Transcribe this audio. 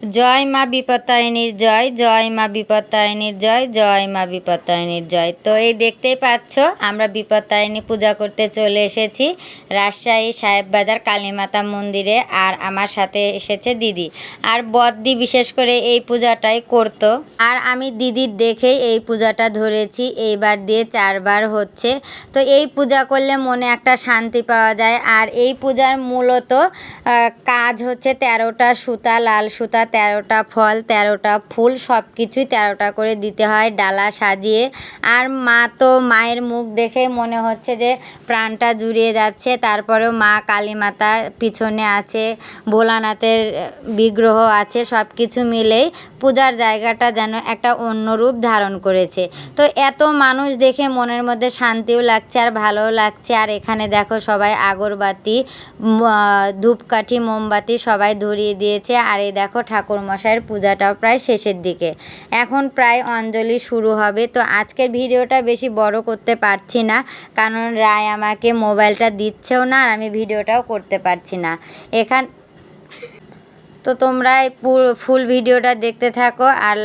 জয় মা বিপত্তায়নীর জয় জয় মা বিপত্তায়নীর জয় জয় মা বিপত্তায়নীর জয়। তো এই দেখতেই পাচ্ছ, আমরা বিপত্তায়নী পূজা করতে চলে এসেছি রাজশাহী সাহেব সাহেববাজার কালীমাতা মন্দিরে আর আমার সাথে এসেছে দিদি। আর বদ্দি বিশেষ করে এই পূজাটাই করতো। আর আমি দিদির দেখেই এই পূজাটা ধরেছি, এইবার দিয়ে চারবার হচ্ছে। তো এই পূজা করলে মনে একটা শান্তি পাওয়া যায়। আর এই পূজার মূলত কাজ হচ্ছে তেরোটা সুতা, লাল সুতা তেরোটা ফল, তেরোটা ফুল সব কিছুই তেরোটা করে দিতে হয় ডালা সাজিয়ে। আর মা তো মায়ের মুখ দেখে মনে হচ্ছে যে প্রাণটা জুড়িয়ে যাচ্ছে। তারপরেও মা কালী মাতা পিছনে আছে, ভোলানাথের বিগ্রহ আছে সব কিছু মিলেই পূজার জায়গাটা যেন একটা অন্য রূপ ধারণ করেছে। তো এত মানুষ দেখে মনের মধ্যে শান্তিও লাগছে আর ভালোও লাগছে। আর এখানে দেখো সবাই আগরবাতি ধূপকাঠি, মোমবাতি সবাই ধরিয়ে দিয়েছে। আর এই দেখো ঠাকুর মশাইয়ের পূজাটাও প্রায় শেষের দিকে। এখন প্রায় অঞ্জলি শুরু হবে, তো আজকের ভিডিওটা বেশি বড় করতে পারছি না, কারণ রায় আমাকে মোবাইলটা দিচ্ছেও না আর আমি ভিডিওটাও করতে পারছি না। এখান তো তোমরা ফুল ভিডিওটা দেখতে থাকো আর